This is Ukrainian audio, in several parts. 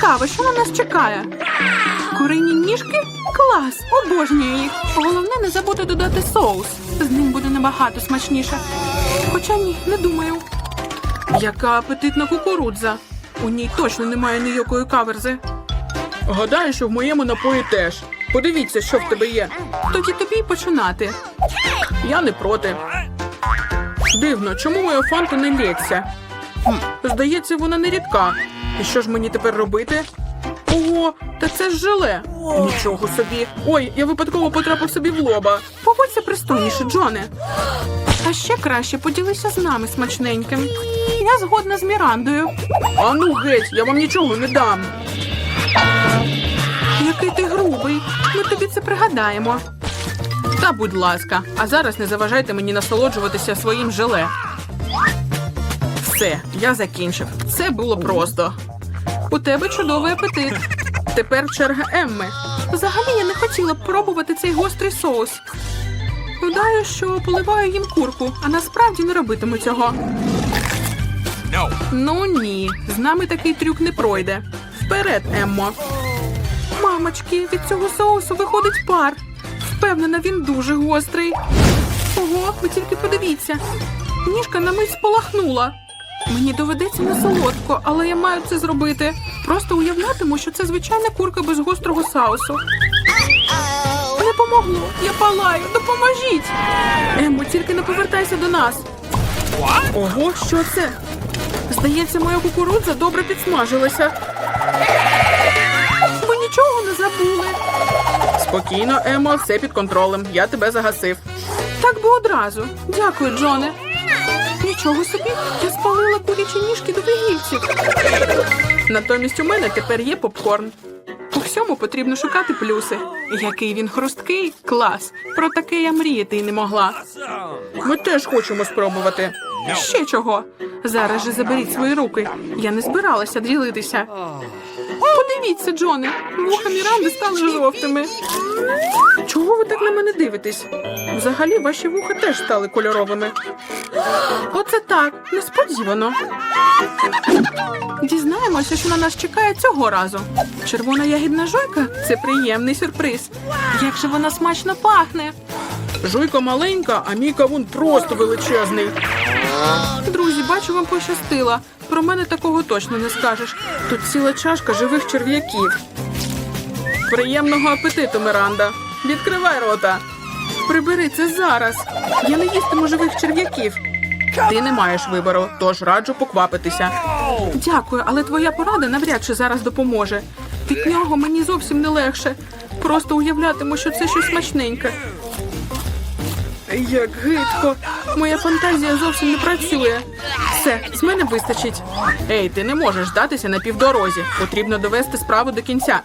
Цікаво, що на нас чекає. Курині ніжки? Клас! Обожнюю їх. Головне не забути додати соус. З ним буде набагато смачніше. Хоча ні, не думаю. Яка апетитна кукурудза. У ній точно немає ніякої каверзи. Гадаю, що в моєму напої теж. Подивіться, що в тебе є. Тоді тобі й починати. Я не проти. Дивно, чому моя фанта не лється? Здається, вона не рідка. І що ж мені тепер робити? Ого, та це ж желе. Нічого собі. Ой, я випадково потрапив собі в лоба. Поводься пристойніше, Джоне. А ще краще поділися з нами смачненьким. Я згодна з Мірандою. А ну геть, я вам нічого не дам. Який ти грубий. Ми тобі це пригадаємо. Та будь ласка, а зараз не заважайте мені насолоджуватися своїм желе. Все, я закінчив. Це було просто. У тебе чудовий апетит. Тепер черга Емми. Взагалі я не хотіла б пробувати цей гострий соус. Гадаю, що поливаю їм курку, а насправді не робитиму цього. Ну ні, з нами такий трюк не пройде. Вперед, Еммо. Мамочки, від цього соусу виходить пар. Впевнена, він дуже гострий. Ого, ви тільки подивіться. Ніжка на мить спалахнула. Мені доведеться не солодко, але я маю це зробити. Просто уявлятиму, що це звичайна курка без гострого соусу. Не помогло, я палаю, допоможіть. Емо, тільки не повертайся до нас. Ого, що це? Здається, моя кукурудза добре підсмажилася. Ви нічого не забули. Спокійно, Емо, все під контролем. Я тебе загасив. Так би одразу. Дякую, Джоне. Нічого собі, я спалила курячі ніжки до вигільців. Натомість у мене тепер є попкорн. У всьому потрібно шукати плюси. Який він хрусткий, клас. Про таке я мріяти й не могла. Ми теж хочемо спробувати. Ще чого? Зараз же заберіть свої руки. Я не збиралася ділитися. Подивіться, Джоне, вуха Міранди стали жовтими. Чого ви так на мене дивитесь? Взагалі, ваші вуха теж стали кольоровими. Оце так, несподівано. Дізнаємося, що на нас чекає цього разу. Червона ягідна жуйка це приємний сюрприз. Як же вона смачно пахне. Жуйка маленька, а мій кавун просто величезний. Друзі, бачу, вам пощастило. Про мене такого точно не скажеш. Тут ціла чашка живих черв'яків. Приємного апетиту, Миранда. Відкривай рота. Прибери це зараз. Я не їстиму живих черв'яків. Ти не маєш вибору, тож раджу поквапитися. Дякую, але твоя порада навряд чи зараз допоможе. Від нього мені зовсім не легше. Просто уявлятиму, що це щось смачненьке. Як гидко. Моя фантазія зовсім не працює. Все, з мене вистачить. Ей, ти не можеш здатися на півдорозі. Потрібно довести справу до кінця.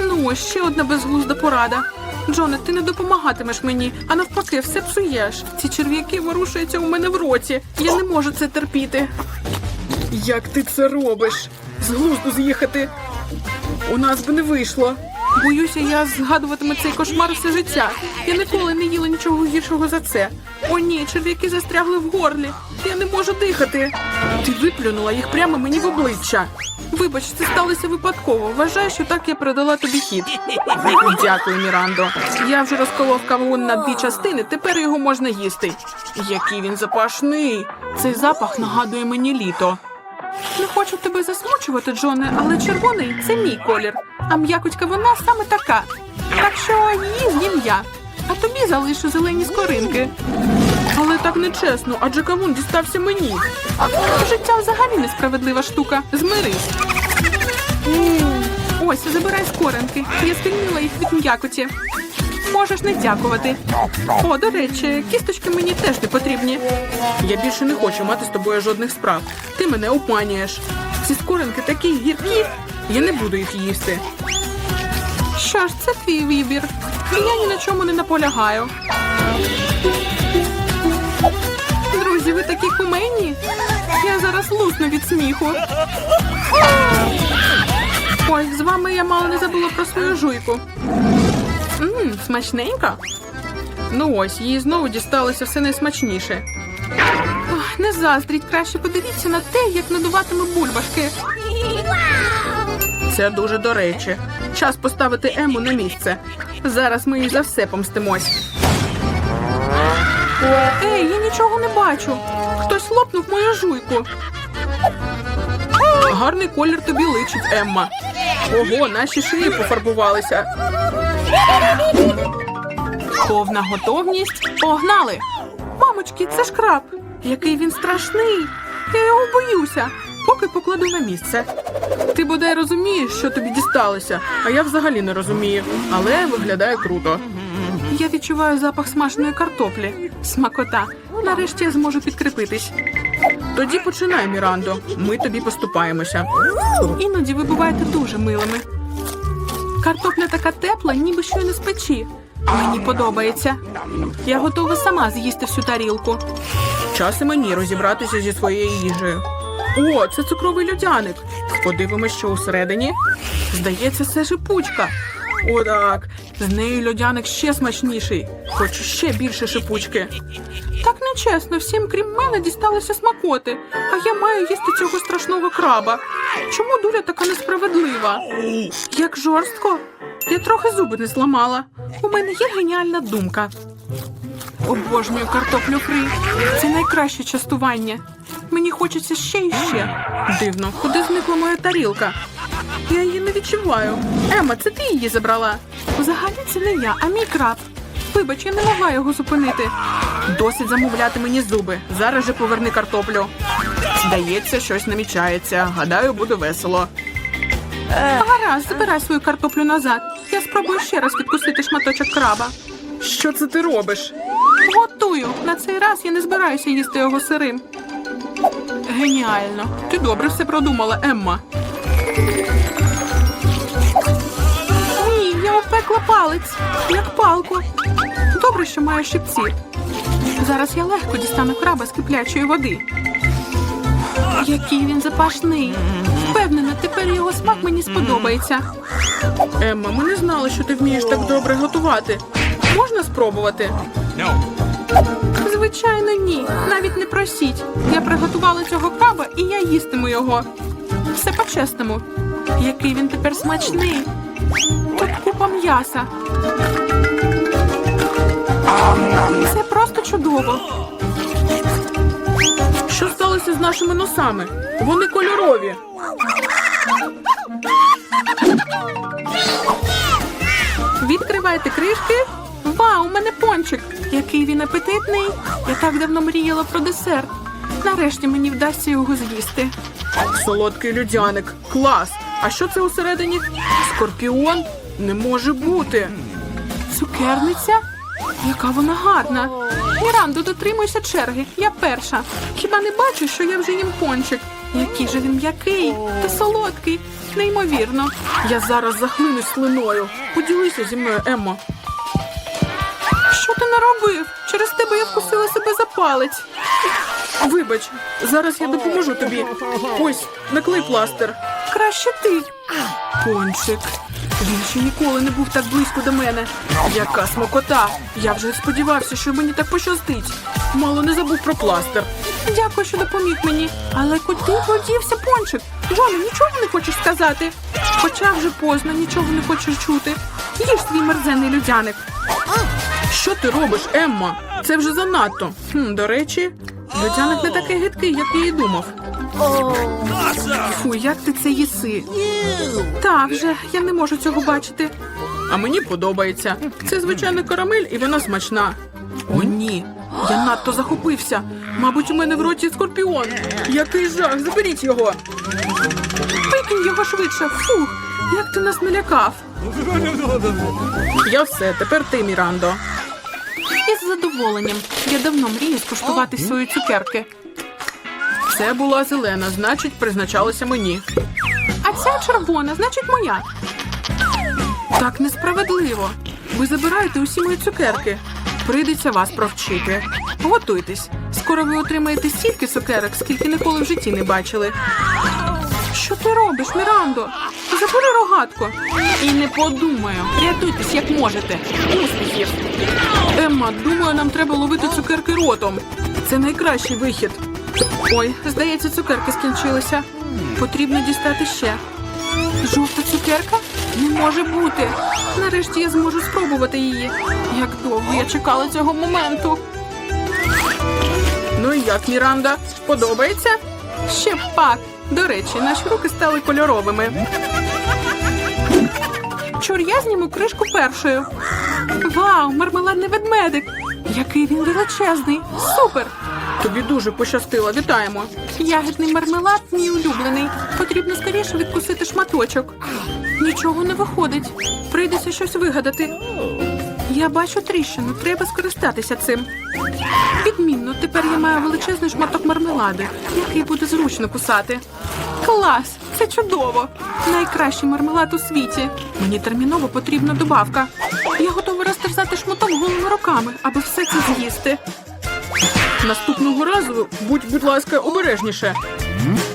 Ну, ще одна безглузда порада. Джоне, ти не допомагатимеш мені, а навпаки, все псуєш. Ці черв'яки ворушуються у мене в роті. Я не можу це терпіти. Як ти це робиш? З глузду з'їхати. У нас би не вийшло. Боюся, я згадуватиму цей кошмар все життя. Я ніколи не їла нічого гіршого за це. О, ні, черв'яки застрягли в горлі. Я не можу дихати. Ти виплюнула їх прямо мені в обличчя. Вибач, це сталося випадково. Вважаю, що так я передала тобі хід. Дякую, Мірандо. Я вже розколов кавун на дві частини, тепер його можна їсти. Який він запашний. Цей запах нагадує мені літо. Не хочу тебе засмучувати, Джоне, але червоний це мій колір, а м'якотька вона саме така. Так що її з'їм я, а тобі залишу зелені скоринки. Але так нечесно, адже кавун дістався мені. Життя взагалі несправедлива штука. Змирись. Ось, забирай скоринки. Я звільнила їх від м'якоті. Можеш не дякувати. О, до речі, кісточки мені теж не потрібні. Я більше не хочу мати з тобою жодних справ. Ти мене обманюєш. Ці скоринки такі гіркі. Я не буду їх їсти. Що ж, це твій вибір. Я ні на чому не наполягаю. Друзі, ви такі кумедні. Я зараз лусну від сміху. Ой, з вами я мало не забула про свою жуйку. Ммм, смачненько. Ну ось, їй знову дісталося все найсмачніше. Не заздріть, краще подивіться на те, як надуватиме бульбашки. Це дуже до речі. Час поставити Ему на місце. Зараз ми їй за все помстимось. Ей, я нічого не бачу. Хтось лопнув мою жуйку. Гарний колір тобі личить, Емма. Ого, наші шиї пофарбувалися. Повна готовність. Погнали! Мамочки, це ж краб. Який він страшний. Я його боюся. Поки покладу на місце. Ти бодай розумієш, що тобі дісталося, а я взагалі не розумію. Але виглядає круто. Я відчуваю запах смаженої картоплі. Смакота. Нарешті я зможу підкріпитись. Тоді починай, Мірандо. Ми тобі поступаємося. Іноді ви буваєте дуже милими. Картопля така тепла, ніби щойно з печі. Мені подобається. Я готова сама з'їсти всю тарілку. Час і мені розібратися зі своєю їжею. О, це цукровий льодяник. Подивимось, що усередині. Здається, це шипучка. О, так. З нею льодяник ще смачніший. Хочу ще більше шипучки. Так нечесно, всім крім мене дісталося смакоти, а я маю їсти цього страшного краба. Чому доля така несправедлива? Як жорстко. Я трохи зуби не зламала. У мене є геніальна думка. Обожнюю картоплю фрі. Це найкраще частування. Мені хочеться ще і ще. Дивно, куди зникла моя тарілка? Я її не відчуваю. Ема, це ти її забрала? Взагалі це не я, а мій краб. Вибач, я не могла його зупинити. Досить замовляти мені зуби. Зараз же поверни картоплю. Здається, щось намічається. Гадаю, буде весело. Гаразд, забирай свою картоплю назад. Я спробую ще раз відкусити шматочок краба. Що це ти робиш? Готую. На цей раз я не збираюся їсти його сирим. Геніально. Ти добре все продумала, Емма. Ні, я опекла палець, як палку. Добре, що маю щипці. Зараз я легко дістану краба з киплячої води. Який він запашний. Впевнена, тепер його смак мені сподобається. Емма, ми не знали, що ти вмієш так добре готувати. Можна спробувати? Звичайно, ні. Навіть не просіть. Я приготувала цього краба і я їстиму його. Все по-чесному. Який він тепер смачний. Тут купа м'яса. Це просто чудово. Що сталося з нашими носами? Вони кольорові. Відкривайте кришки. Вау, у мене пончик. Який він апетитний. Я так давно мріяла про десерт. Нарешті мені вдасться його з'їсти. Солодкий людяник. Клас. А що це усередині? Скорпіон? Не може бути. Цукерниця? Яка вона гарна. Мірандо, дотримуйся черги. Я перша. Хіба не бачиш, що я вже їм пончик? Який же він м'який та солодкий. Неймовірно. Я зараз захлинусь слиною. Поділися зі мною, Еммо. Наробив? Через тебе я вкусила себе за палець. Вибач, зараз я допоможу тобі. Ось, наклей пластир. Краще ти. Пончик. Він ще ніколи не був так близько до мене. Яка смокота! Я вже сподівався, що мені так пощастить. Мало не забув про пластир. Дякую, що допоміг мені. Але куди подівся пончик? Джоне, нічого не хочеш сказати? Хоча вже поздно, нічого не хочеш чути. Їж свій мерзенний людяник. Що ти робиш, Емма? Це вже занадто. Хм, до речі, людяник не такий гидкий, як я і думав. Фу, як ти це їси? Так вже, я не можу цього бачити. А мені подобається. Це звичайна карамель і вона смачна. О, ні. Я надто захопився. Мабуть, у мене в роті скорпіон. Який жах, заберіть його. Викинь його швидше. Фух, як ти нас налякав. Я все, тепер ти, Мірандо. Із задоволенням. Я давно мрію скуштувати свої цукерки. Це була зелена, значить, призначалася мені. А ця червона, значить, моя. Так несправедливо. Ви забираєте усі мої цукерки. Прийдеться вас провчити. Готуйтесь. Скоро ви отримаєте стільки цукерок, скільки ніколи в житті не бачили. Що ти робиш, Мірандо? Забери рогатку. І не подумаю. Рятуйтесь, як можете. Успіхів. Емма, думаю, нам треба ловити цукерки ротом. Це найкращий вихід. Ой, здається, цукерки скінчилися. Потрібно дістати ще. Жовта цукерка? Не може бути. Нарешті я зможу спробувати її. Як довго я чекала цього моменту. Ну і як, Міранда? Подобається? Ще пак. До речі, наші руки стали кольоровими. Чур, я зніму кришку першою. Вау, мармеладний ведмедик! Який він величезний! Супер! Тобі дуже пощастило, вітаємо. Ягідний мармелад мій улюблений. Потрібно скоріше відкусити шматочок. Нічого не виходить. Прийдеться щось вигадати. Я бачу тріщину, треба скористатися цим. Відмінно, тепер я маю величезний шматок мармелади, який буде зручно кусати. Клас! Це чудово! Найкращий мармелад у світі. Мені терміново потрібна добавка. Я готова розтерзати шматок голими руками, аби все це з'їсти. Наступного разу будь, будь ласка, обережніше.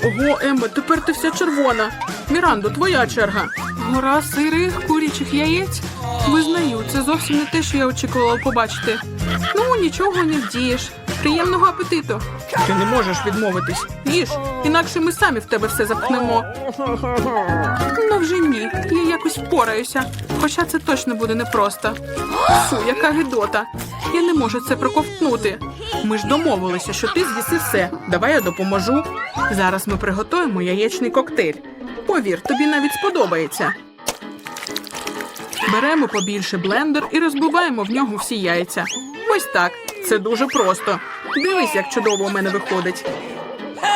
Ого, Емма, тепер ти вся червона. Мірандо, твоя черга. Гора сирих курячих яєць. Визнаю, це зовсім не те, що я очікувала побачити. Ну, нічого не вдієш. Приємного апетиту. Ти не можеш відмовитись. Їж, інакше ми самі в тебе все запхнемо. Ну вже ні, я якось впораюся. Хоча це точно буде непросто. Фу, яка гидота. Я не можу це проковтнути. Ми ж домовилися, що ти з'їси все. Давай я допоможу. Зараз ми приготуємо яєчний коктейль. Повір, тобі навіть сподобається. Беремо побільше блендер і розбиваємо в нього всі яйця. Ось так. Це дуже просто. Дивись, як чудово у мене виходить.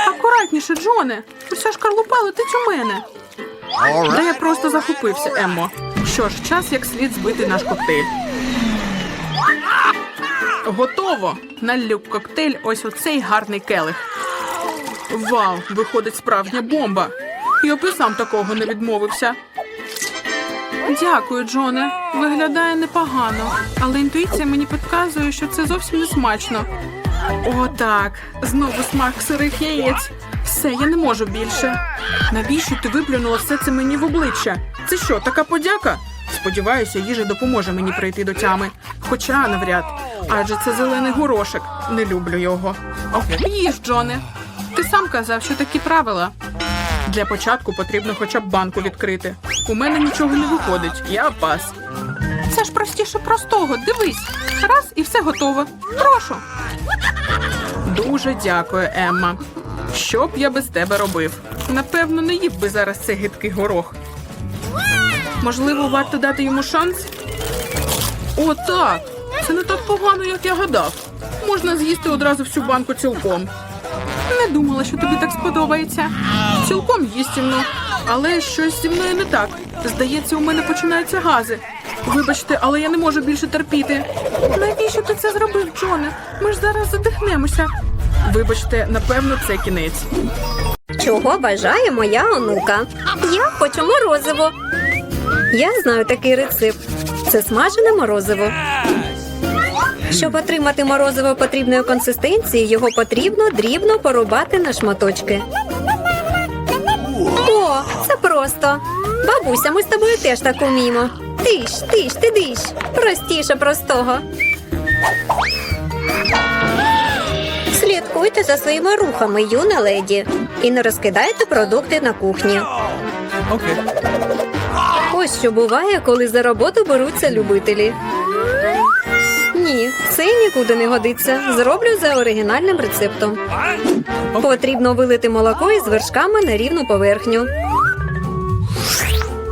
Акуратніше, Джоне. Уся шкарлупа летить у мене. Та я просто захопився, Еммо. Що ж, час як слід збити наш коктейль. Готово! Наллю в коктейль ось у цей гарний келих. Вау, виходить справжня бомба. Я б сам такого не відмовився. Дякую, Джоне. Виглядає непогано, але інтуїція мені підказує, що це зовсім не смачно. О, так. Знову смак сирих яєць. Все, я не можу більше. Навіщо ти виплюнула все це мені в обличчя? Це що, така подяка? Сподіваюся, їжа допоможе мені прийти до тями. Хоча навряд. Адже це зелений горошек. Не люблю його. Їж, Джоне. Ти сам казав, що такі правила. Для початку потрібно хоча б банку відкрити. У мене нічого не виходить, я пас. Це ж простіше простого. Дивись. Раз і все готово. Прошу. Дуже дякую, Емма. Що б я без тебе робив? Напевно, не їв би зараз цей гидкий горох. Можливо, варто дати йому шанс? О, так. Це не так погано, як я гадав. Можна з'їсти одразу всю банку цілком. Не думала, що тобі так сподобається. Цілком їстівно. Але щось зі мною не так. Здається, у мене починаються гази. Вибачте, але я не можу більше терпіти. Навіщо ти це зробив, Джоне? Ми ж зараз задихнемося. Вибачте, напевно, це кінець. Чого бажає моя онука? Я хочу морозиво. Я знаю такий рецепт. Це смажене морозиво. Щоб отримати морозиво потрібної консистенції, його потрібно дрібно порубати на шматочки. О, це просто. Бабуся, ми з тобою теж так уміємо. Тиш, тиш, ти диш. Простіше простого. Слідкуйте за своїми рухами, юна леді, і не розкидайте продукти на кухні. Окей. Ось що буває, коли за роботу беруться любителі. Ні, це нікуди не годиться. Зроблю за оригінальним рецептом. Потрібно вилити молоко із вершками на рівну поверхню.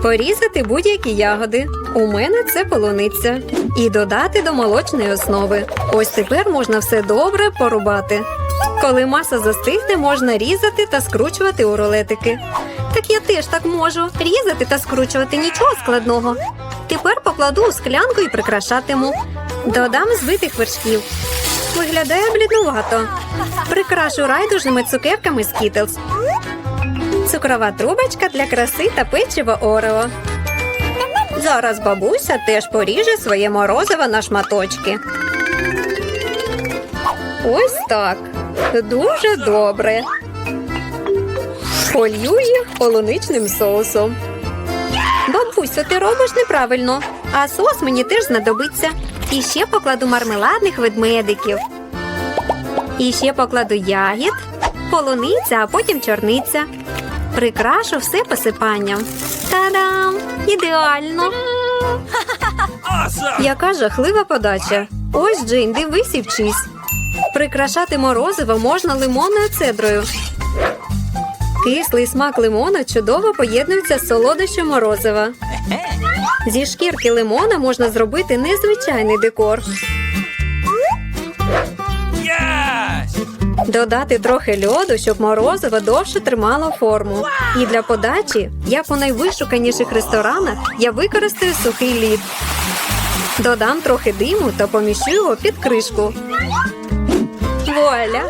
Порізати будь-які ягоди. У мене це полуниця. І додати до молочної основи. Ось тепер можна все добре порубати. Коли маса застигне, можна різати та скручувати у рулетики. Так я теж так можу. Різати та скручувати нічого складного. Тепер покладу у склянку і прикрашатиму. Додам збитих вершків. Виглядає бліднувато. Прикрашу райдужними цукерками Skittles. Цукрова трубочка для краси та печиво Орео. Зараз бабуся теж поріже своє морозиво на шматочки. Ось так. Дуже добре. Полью їх полуничним соусом. Бабусю, ти робиш неправильно, а соус мені теж знадобиться. І ще покладу мармеладних ведмедиків. І ще покладу ягід, полуниця, а потім чорниця. Прикрашу все посипанням. Та-дам! Ідеально! Яка жахлива подача. Ось, Джейн, дивись і вчись. Прикрашати морозиво можна лимонною цедрою. Кислий смак лимона чудово поєднується з солодощем морозива. Зі шкірки лимона можна зробити незвичайний декор. Додати трохи льоду, щоб морозиво довше тримало форму. І для подачі, як у найвишуканіших ресторанах, я використаю сухий лід. Додам трохи диму та поміщу його під кришку. Вуаля!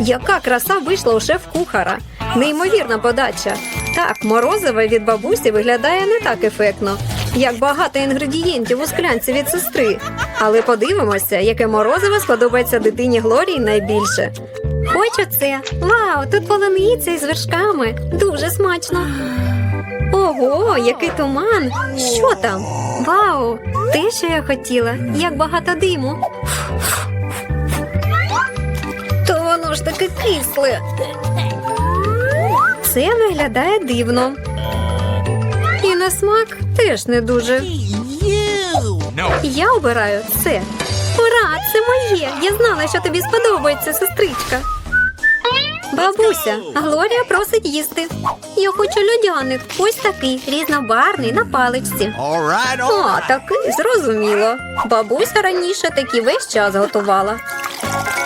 Яка краса вийшла у шеф-кухара! Неймовірна подача. Так, морозиво від бабусі виглядає не так ефектно, як багато інгредієнтів у склянці від сестри. Але подивимося, яке морозиво сподобається дитині Глорії найбільше. Хочу це. Вау, тут полуниця із вершками. Дуже смачно. Ого, який туман! Що там? Вау! Те, що я хотіла, як багато диму. То воно ж таке кисле. Це виглядає дивно. На смак теж не дуже. Я обираю це. Ура, це моє! Я знала, що тобі сподобається, сестричка. Бабуся, Глорія просить їсти. Я хочу льодяник. Ось такий різнобарний на паличці. О, такий зрозуміло. Бабуся раніше такі весь час готувала.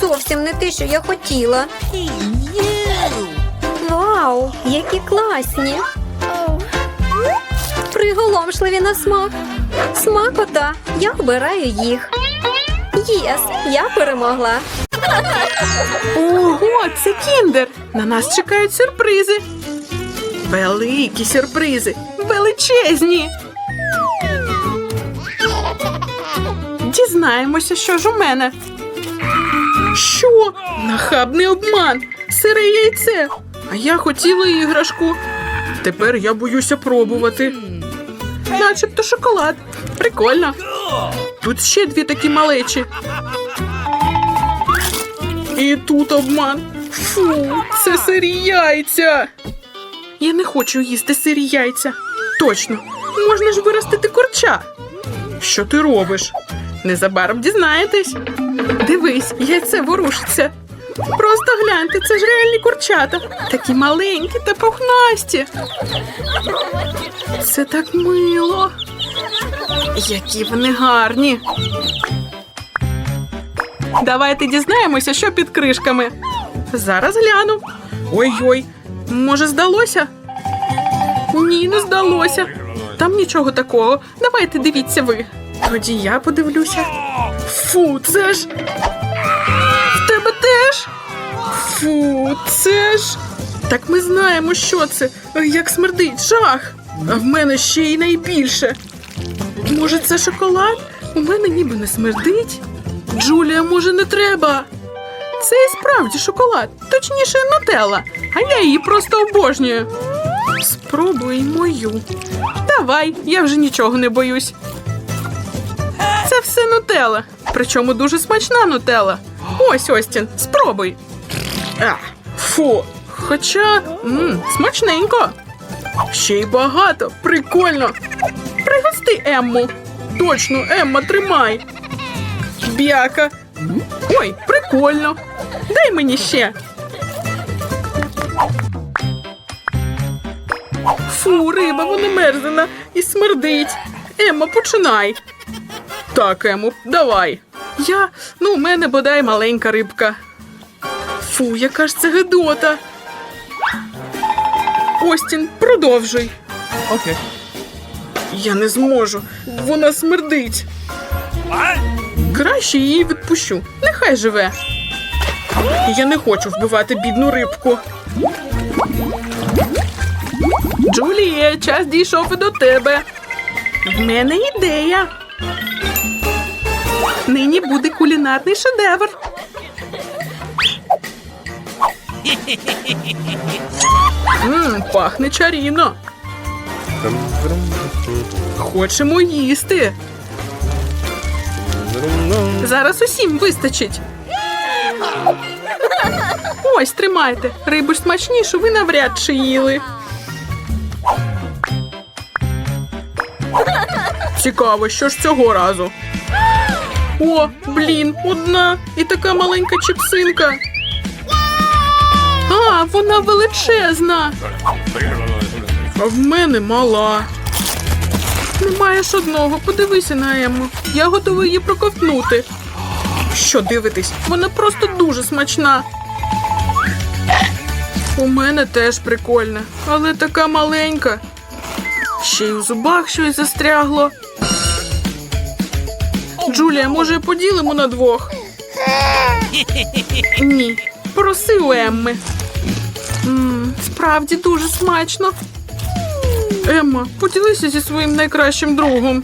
Зовсім не те, що я хотіла. Вау, які класні! Приголомшливі на смак. Смакота, я обираю їх. Єс, я перемогла. Ого, це кіндер! На нас чекають сюрпризи. Великі сюрпризи, величезні. Дізнаємося, що ж у мене. Що? Нахабний обман, сире яйце. А я хотіла іграшку. Тепер я боюся пробувати. Начебто шоколад. Прикольно. Тут ще дві такі малечі. І тут обман. Фу, це сирі яйця. Я не хочу їсти сирі яйця. Точно, можна ж виростити курча. Що ти робиш? Незабаром дізнаєтесь. Дивись, яйце ворушиться. Просто гляньте, це ж реальні курчата. Такі маленькі та пухнасті. Це так мило. Які вони гарні. Давайте дізнаємося, що під кришками. Зараз гляну. Ой-ой, може, здалося? Ні, не здалося. Там нічого такого. Давайте дивіться ви. Тоді я подивлюся. Фу, це ж. В тебе теж? Фу, це ж. Так ми знаємо, що це. Як смердить, жах. А в мене ще й найбільше. Може, це шоколад? У мене ніби не смердить. Джулія, може, не треба. Це і справді шоколад, точніше, нутелла, а я її просто обожнюю. Спробуй мою. Давай, я вже нічого не боюсь. Все нутелла, причому дуже смачна нутелла. Ось Остін, спробуй. А, фу. Хоча м, смачненько. Ще й багато, прикольно. Пригости Емму. Точно, Емма, тримай. Бяка. Ой, прикольно. Дай мені ще. Фу, риба, вона мерзена і смердить. Емма, починай. Так, Ему, давай. Я, ну, у мене бодай маленька рибка. Фу, яка ж це гидота. Остін, продовжуй. Okay. Я не зможу. Вона смердить. Краще її відпущу. Нехай живе. Я не хочу вбивати бідну рибку. Джуліє, час дійшов і до тебе. В мене ідея. Нині буде кулінарний шедевр. Мм, пахне чарівно. Хочемо їсти. Зараз усім вистачить. Ось, тримайте. Рибу ж смачнішу ви навряд чи їли. Цікаво, що ж цього разу. О, блін, одна і така маленька чіпсинка. А, вона величезна. А в мене мала. Не маєш одного, подивися на Ему. Я готова її проковтнути. Що дивитись? Вона просто дуже смачна. У мене теж прикольна, але така маленька. Ще й у зубах щось застрягло. Джулія, може, поділимо на двох? Ні. Проси у Емми. М, справді дуже смачно. Емма, поділися зі своїм найкращим другом.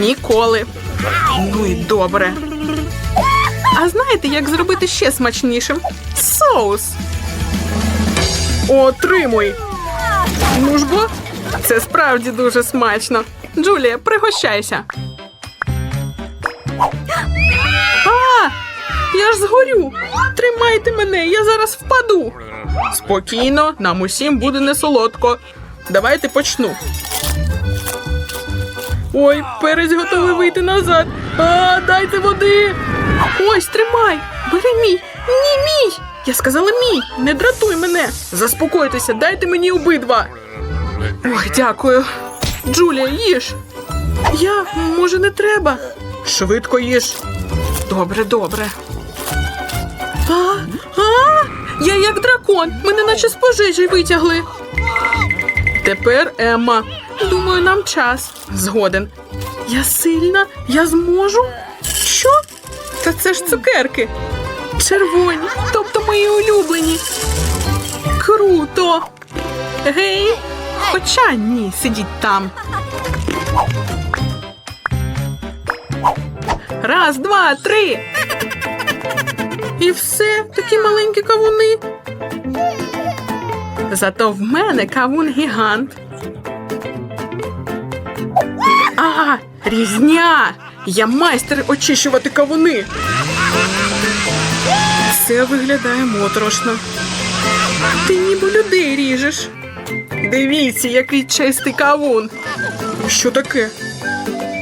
Ніколи. Ну і добре. А знаєте, як зробити ще смачнішим? Соус. Отримуй. Ну ж бо, це справді дуже смачно. Джулія, пригощайся. А! Я ж згорю. Тримайте мене, я зараз впаду. Спокійно, нам усім буде не солодко. Давайте почну. Ой, перець готовий вийти назад. А, дайте води. Ось, тримай. Бери мій. Ні, мій. Я сказала мій. Не дратуй мене. Заспокойтеся, дайте мені обидва. Ой, дякую. Джулія, їж. Я, може, не треба. Швидко їж. Добре, добре. А, а, я як дракон, мене наче з пожежі витягли. Тепер Емма. Думаю, нам час. Згоден. Я сильна, я зможу. Що? Та це ж цукерки. Червоні, тобто мої улюблені. Круто. Гей. Хоча ні, сидіть там. Раз, два, три. І все, такі маленькі кавуни. Зато в мене кавун гігант. А, різня! Я майстер очищувати кавуни. Все виглядає моторошно. Ти ніби людей ріжеш. Дивіться, який чистий кавун. Що таке?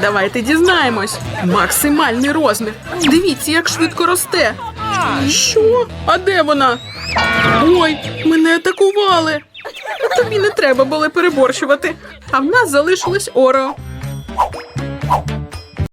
Давайте дізнаємось. Максимальний розмір. Дивіться, як швидко росте. Що? А де вона? Ой, мене атакували. Тобі не треба було переборщувати. А в нас залишилось Орео.